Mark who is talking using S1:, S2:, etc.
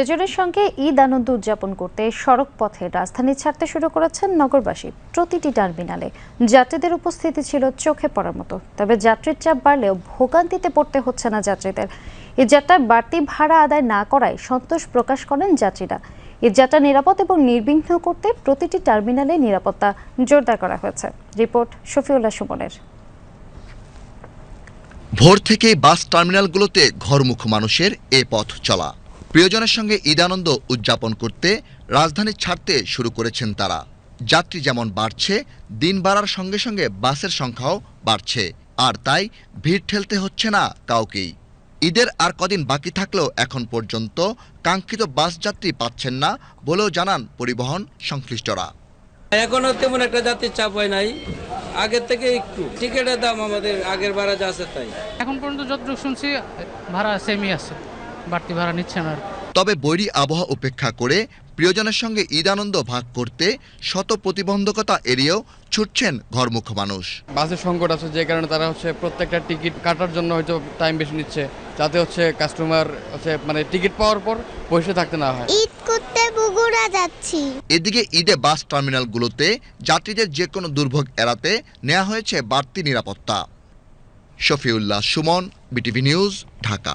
S1: প্রিয়জনের সঙ্গে ঈদ আনন্দ উদযাপন করতে সড়ক পথে রাজধানী ছাড়তে শুরু করেছেন নগরবাসী। প্রতিটি টার্মিনালে যাত্রীদের উপস্থিতি ছিল চোখে পড়ার মতো। তবে যাত্রীর চাপ বাড়লেও ভোগান্তিতে পড়তে হচ্ছে না যাত্রীদের। এই যাত্রায় বাড়তি ভাড়া আদায় না করায় সন্তোষ প্রকাশ করেন যাত্রীরা। এই যাত্রা নিরাপদ এবং নির্বিঘ্ন করতে প্রতিটি টার্মিনালে নিরাপত্তা জোরদার করা হয়েছে। রিপোর্ট শফিউল্লাহ সুমনের।
S2: ভোর থেকেই বাস টার্মিনালগুলোতে ঘরমুখ মানুষের এ পথ চলা। প্রিয়জনের সঙ্গে ঈদ আনন্দ উদযাপন করতে রাজধানী ছাড়তে শুরু করেছেন তারা। যাত্রী যেমন বাড়ছে দিন বাড়ার সঙ্গে সঙ্গে বাসের সংখ্যাও বাড়ছে। আর তাই ভিড় ঠেলতে হচ্ছে না কাউকেই। ঈদের আর কদিন বাকি থাকলেও এখন পর্যন্ত কাঙ্ক্ষিত বাস যাত্রী পাচ্ছেন না বলেও জানান পরিবহন সংশ্লিষ্টরা।
S3: এখনও তেমন একটা যাত্রীর চাপ হয় নাই। আগের থেকে একটু। টিকিটের দাম আমাদের আগের বারা যা আছে তাই।
S4: এখন পর্যন্ত যতটুকু শুনছি ভাড়া সেমই আছে। বাড়তি ভাড়া নিচ্ছে না আর।
S2: তবে বৈরী আবহাওয়া উপেক্ষা করে প্রিয়জনের সঙ্গে ঈদ আনন্দ ভাগ করতে শত প্রতিবন্ধকতা এড়িয়েও ছুটছেন ঘরমুখ মানুষ।
S5: বাসের সংকট আছে যে কারণে তারা হচ্ছে প্রত্যেকটা টিকিট কাটার জন্য হয়তো টাইম বেশি নিচ্ছে যাতে হচ্ছে কাস্টমার হচ্ছে মানে টিকিট পাওয়ার পর বসে থাকতে না হয়।
S6: ঈদ করতে বগুড়া যাচ্ছি।
S2: এদিকে ঈদে বাস টার্মিনালগুলোতে যাত্রীদের যে কোনো দুর্ভোগ এড়াতে নেওয়া হয়েছে বাড়তি নিরাপত্তা। Shafiullah Suman BTV news Dhaka.